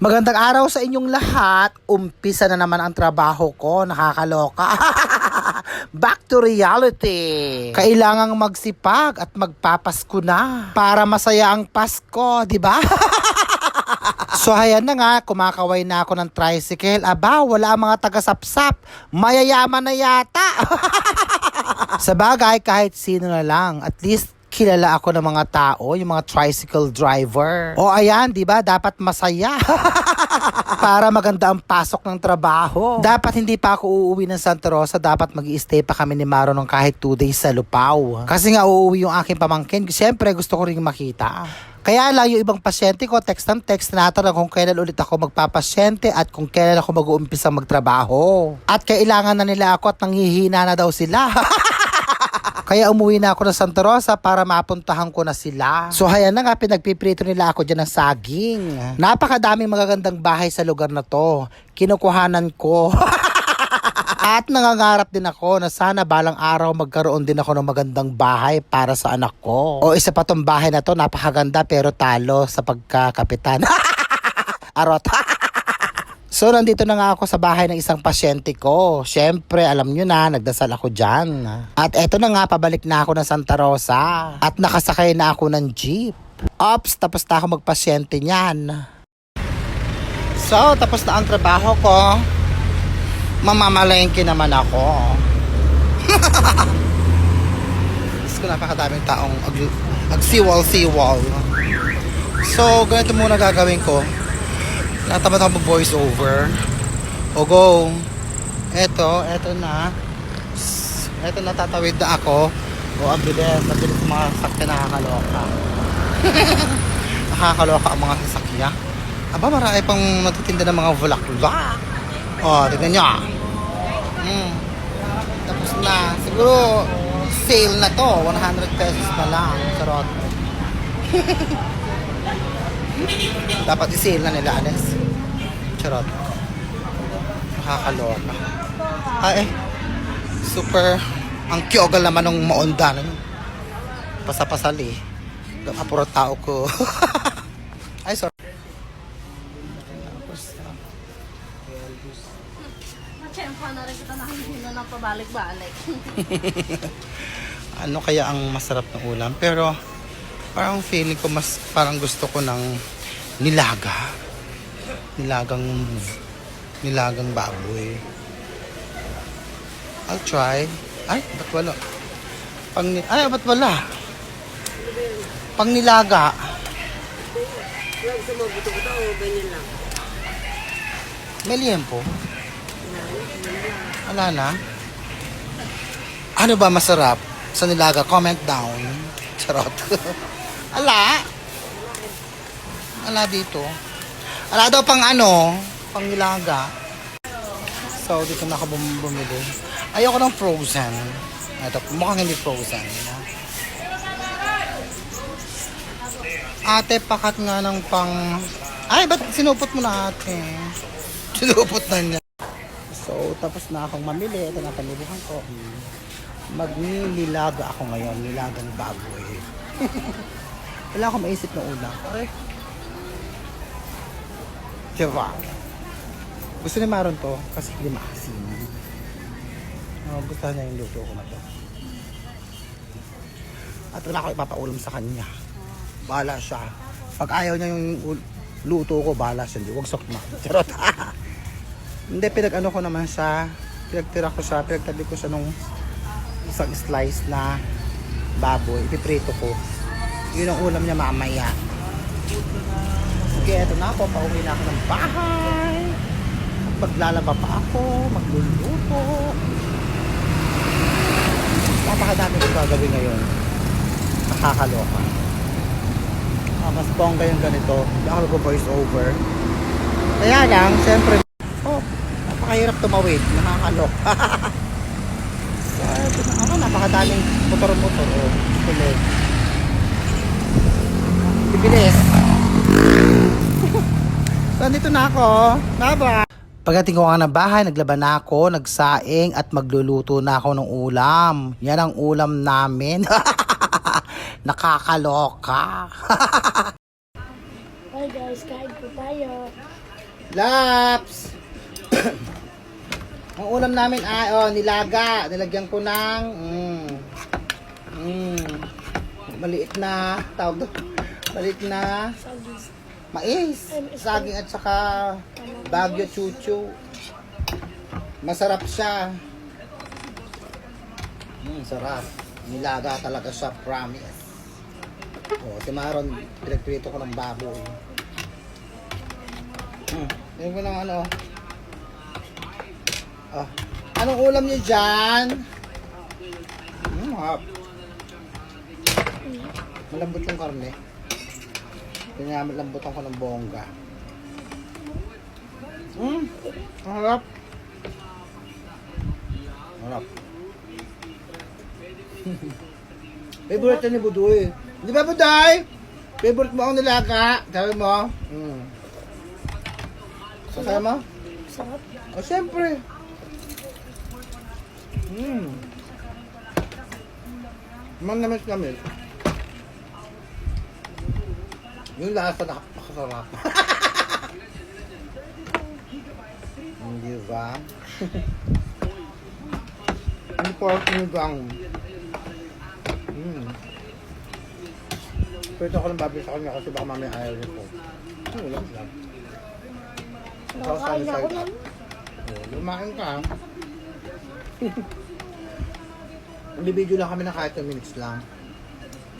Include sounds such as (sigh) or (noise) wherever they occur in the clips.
Magandang araw sa inyong lahat. Umpisa na naman ang trabaho ko. Nakakaloka. (laughs) Back to reality. Kailangang magsipag at magpapasko na para masaya ang Pasko, di ba? (laughs) So ayan na nga, kumakaway na ako ng tricycle. Aba, wala ang mga taga-sapsap. Mayayaman na yata. (laughs) Sa bagay, kahit sino na lang, at least kilala ako ng mga tao, yung mga tricycle driver. O ayan, di ba? Dapat masaya. (laughs) Para maganda ang pasok ng trabaho. Dapat hindi pa ako uuwi ng Santa Rosa, dapat mag stay pa kami ni Maro ng kahit 2 days sa Lupao. Kasi nga uuwi yung aking pamangkin, siyempre gusto ko rin makita. Kaya lang yung ibang pasyente ko, text ng text, tinatanong kung kailan ulit ako magpapasyente at kung kailan ako mag-uumpisa magtrabaho. At kailangan na nila ako at nanghihina na daw sila. (laughs) Kaya umuwi na ako ng Santa Rosa para mapuntahan ko na sila. So hayan na nga, pinagpiprito nila ako dyan ng saging. Napakadaming magagandang bahay sa lugar na to. Kinukuhanan ko. (laughs) At nangangarap din ako na sana balang araw magkaroon din ako ng magandang bahay para sa anak ko. O isa pa tong bahay na to, napakaganda pero talo sa pagkakapitan. (laughs) Arot. (laughs) So, nandito na nga ako sa bahay ng isang pasyente ko. Siyempre, alam nyo na, nagdasal ako dyan. At eto na nga, pabalik na ako ng Santa Rosa. At nakasakay na ako ng jeep. Ops, tapos na ako magpasyente niyan. So, tapos na ang trabaho ko. Mamamalengke naman ako. (laughs) Diyos ko, napakadaming taong ag, agsiwal-siwal. So, ganito muna gagawin ko. Natamad ako voice over. O go. Eto, eto na. Eto na, tatawid na ako. O, ang bilis. Ang bilis mga sasakyan nakakaloka. (laughs) nakakaloka ang mga sasakyan. Aba, marami pang nagtitinda ng mga vlog-vlog. O, tignan nyo. Mm. Tapos na. Siguro, sale na to. 100 pesos na lang. Charot. (laughs) Dapat i-sale na nila, Alex. Charot. Nakakaloka. Ay, eh. Super. Ang kyogal naman ng maonda. Pasapasal eh. Apuro tao ko. (laughs) Ay, sorry. Siyempre na rin kita nakikita ng pabalik-balik. ano kaya ang masarap na ulam. Pero parang feeling ko mas parang gusto ko ng nilaga. Nilagang nilagang baboy. I'll try. Ay, ba't wala? Pang, ay, ba't wala? Pang nilaga. Huwag sa mga buto-buto o. May liempo. Wala na. Ano ba masarap sa nilaga? Comment down. (laughs) Charot. (laughs) Ala. Ala dito. Ala daw pang ano, pang nilaga. So, dito na ako bum- bumili. Ayoko ng frozen. Ito, mukhang hindi frozen. Ate, pakat nga ng pang... Ay, ba't sinupot mo na ate? (laughs) Sinupot na niya. So, tapos na akong mamili. Ito na panibuhan ko. Hmm. Magnililaga ako ngayon. Nilagang baboy. (laughs) Wala akong maisip na ulam. Aray. Diba? Gusto ni Maron to kasi hindi maasim. Oh, gusto niya yung luto ko na to. At wala ako ipapaulam sa kanya. Bahala siya. Pag ayaw niya yung luto ko, bahala siya. Hindi, huwag sokma. (laughs) Charot. (laughs) Hindi, pinag-ano ko naman siya. Pinagtira ko siya. Pinagtabi ko siya nung isang slice na baboy. Ipiprito ko. Yun ang ulam niya mamaya. Sige, eto na ako. Pauwi na ako ng bahay. Maglalaba pa ako. Magluluto. Napakadami kong gagawin ngayon. Nakakaloka. Ah, mas bongga yung ganito. Hindi ako nag-voice over. Kaya lang, syempre, oh, napakahirap tumawid. Nakakalok. so, (laughs) ito na, ano, napakadaming motor-motor. Oh, tuloy. Bibilis. so, andito na ako. Bye-bye. Pagdating ko nga ng bahay, naglaban na ako, nagsaing at magluluto na ako ng ulam. Yan ang ulam namin. (laughs) Nakakaloka. (laughs) Hi guys, kain po tayo. Laps! (coughs) Ang ulam namin ay, oh, nilaga. Nilagyan ko ng, mm, mm, maliit na, tawag doon, (laughs) maliit na mais, saging at saka bagyo chuchu. Masarap siya. Mm, sarap. Nilaga talaga siya, promise. Oh, si Maron, pinagprito ko ng baboy. Hmm, yun ko ng ano. Ah, anong ulam niyo dyan? Hmm, hap. Malambot yung karne. Kanya malambutan ko ng bongga. Hmm, ang harap. Harap. (laughs) Favorite ni Budoy. Di ba Budoy? Favorite mo ang nilaga. Sabi mo? Sasaya mo? Sarap. Oh, siyempre. Hmm. Man namis namis. Yung lasa napakasarap. Hindi (laughs) ba? (laughs) Ang pork nigang. Hmm. Pwede ako ng babi sa kanya kasi baka mamaya ayaw niya po. Hmm, lang lang. Nakakain ako nun. Oh, lumain ka. (laughs) Nag-video lang kami na kahit 2 minutes lang.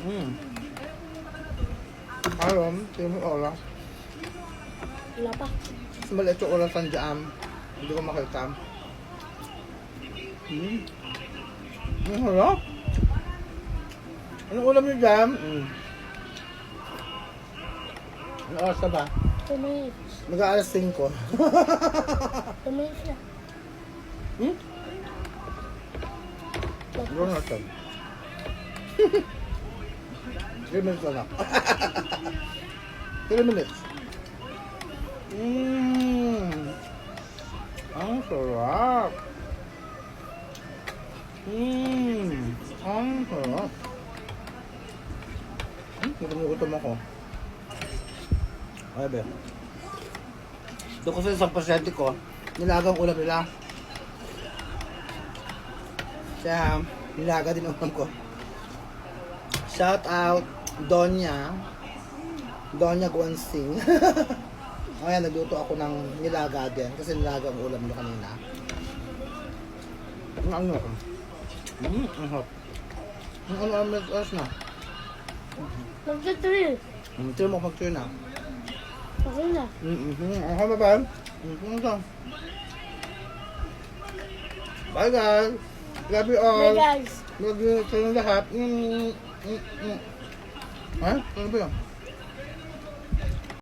Hmm. Mo yung oras. Wala pa. Maliit yung oras ng jam. Hindi ko makita. Hmm. Ang harap. Anong ulam niyo jam? Hmm. Ano oras na ba? Minutes. Mag-aalas 5. (laughs) Two (laughs) minutes na. Hmm? Ano natin? 3 minutes lang. (laughs) 3 minutes. Mmm. Ang sarap. Mmm. Ang sarap. Hmm, gutom ako. Ay, be. Doon ko sa isang pasyente ko, nilagang ulam nila. Siya, nilaga din ulam ko. Shout out, Donya. Donya Guansing. (laughs) Ayan, nagluto ako ng nilaga din. Kasi nilaga ang ulam nyo kanina. Ang ano? Mm, ang hot. Ang ano ang oras na? Magta-three. Mm, tira mo mag na. Okay na. Mm-hmm. Ako ba ba? Mm-hmm. Bye guys. Love you all. Hey guys. Love you sa lahat. Mm, mm, mm. Ha? Ano ba yun?